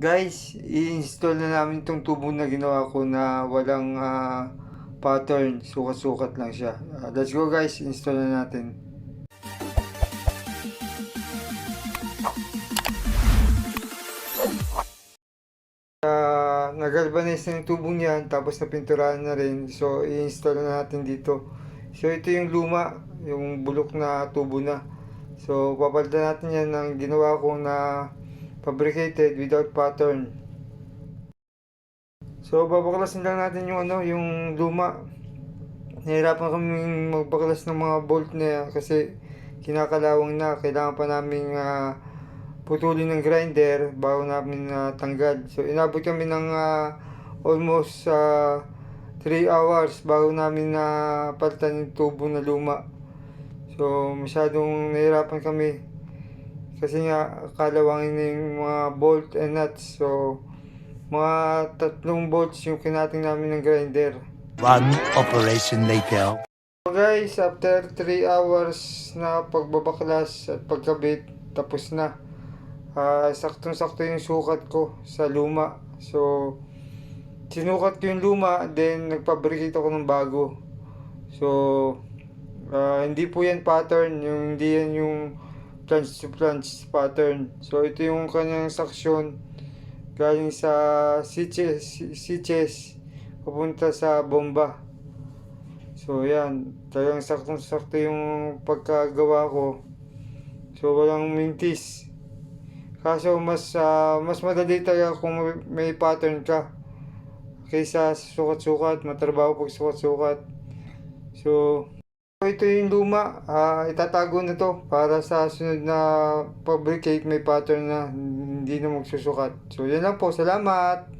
Guys, i-install na namin itong tubo na ginawa ko na walang ah, pattern. Sukat-sukat lang siya. Ah, let's go guys, install na natin. Ah, nag-galvanize na yung tubong yan, tapos napinturahan na rin. So, i-install na natin dito. So, ito yung luma, yung bulok na tubo na. So, papalitan natin yan ng ginawa ko na fabricated without pattern. So, babaklasin lang natin yung ano, yung luma. Nahirapan kaming magbaklas ng mga bolt na kasi kinakalawang na. Kailangan pa namin ah, putulin ng grinder bago namin na tanggal. So, inabot kami ng ah, almost 3 hours bago namin na palitan yung tubo na luma. So, masyadong nahirapan kami. Kasi nga, kalawangin na yung mga bolt and nuts. So, mga tatlong bolts yung kinating namin ng grinder. One operation later. So guys, after 3 hours na pagbabaklas at pagkabit, tapos na. Ah, saktong-sakto yung sukat ko sa luma. So, sinukat ko yung luma, then nagpabricate ako ng bago. So, ah, hindi po yan pattern, yung hindi yan yung plunge to plunge pattern. So, ito yung kanyang saksyon galing sa sitches, sitches papunta sa bomba. So, yan. Talagang saktong-sakto yung pagkagawa ko. So, walang mintis. Kaso, mas, ah, mas madali talaga kung may pattern ka. Kaysa sukat-sukat, matrabaho pag sukat-sukat. So, ito yung luma. Ah, itatago na to para sa sunod na fabricate may pattern na hindi na magsusukat. So, yan lang po. Salamat!